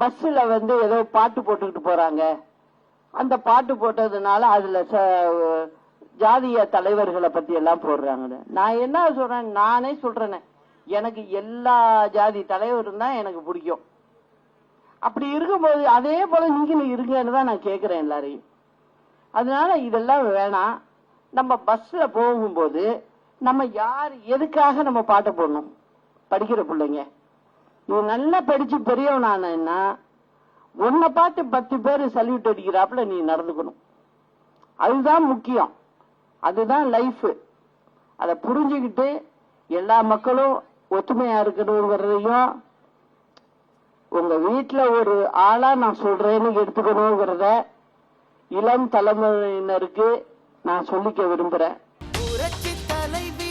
பஸ்ஸில் வந்து ஏதோ பாட்டு போட்டுக்கிட்டு போறாங்க. அந்த பாட்டு போட்டதுனால அதுல ச- ஜாதிய தலைவர்களை பத்தி எல்லாம் போடுறாங்க நான் என்ன சொல்றேன்? நானே சொல்கிறேனே எனக்கு எல்லா ஜாதி தலைவரும் தான் எனக்கு பிடிக்கும். அப்படி இருக்கும்போது அதே போல நீங்களும் இருங்கன்னு தான் நான் கேட்கிறேன் எல்லாரையும். அதனால இதெல்லாம் வேணாம். நம்ம பஸ்ல போகும்போது நம்ம யார் எதுக்காக நம்ம பாட்டை போடணும்? படிக்கிற பிள்ளைங்க. நீ நல்லா படிச்சு பெரியவனானா உன்னை பார்த்து பத்து பேர் சல்யூட் அடிக்கிறாப்புல நீ நடந்துக்கணும். அதுதான் முக்கியம். அதுதான் லைஃப் அதை புரிஞ்சுக்கிட்டு எல்லா மக்களும் ஒத்துமையா இருக்கணுங்கிறதையும் உங்க வீட்டுல ஒரு ஆளா நான் சொல்றேன்னு எடுத்துக்கணுங்கிறத இளம் தலைமுறையினருக்கு நான் சொல்லிக்க விரும்புறேன். புரட்சி தலைவி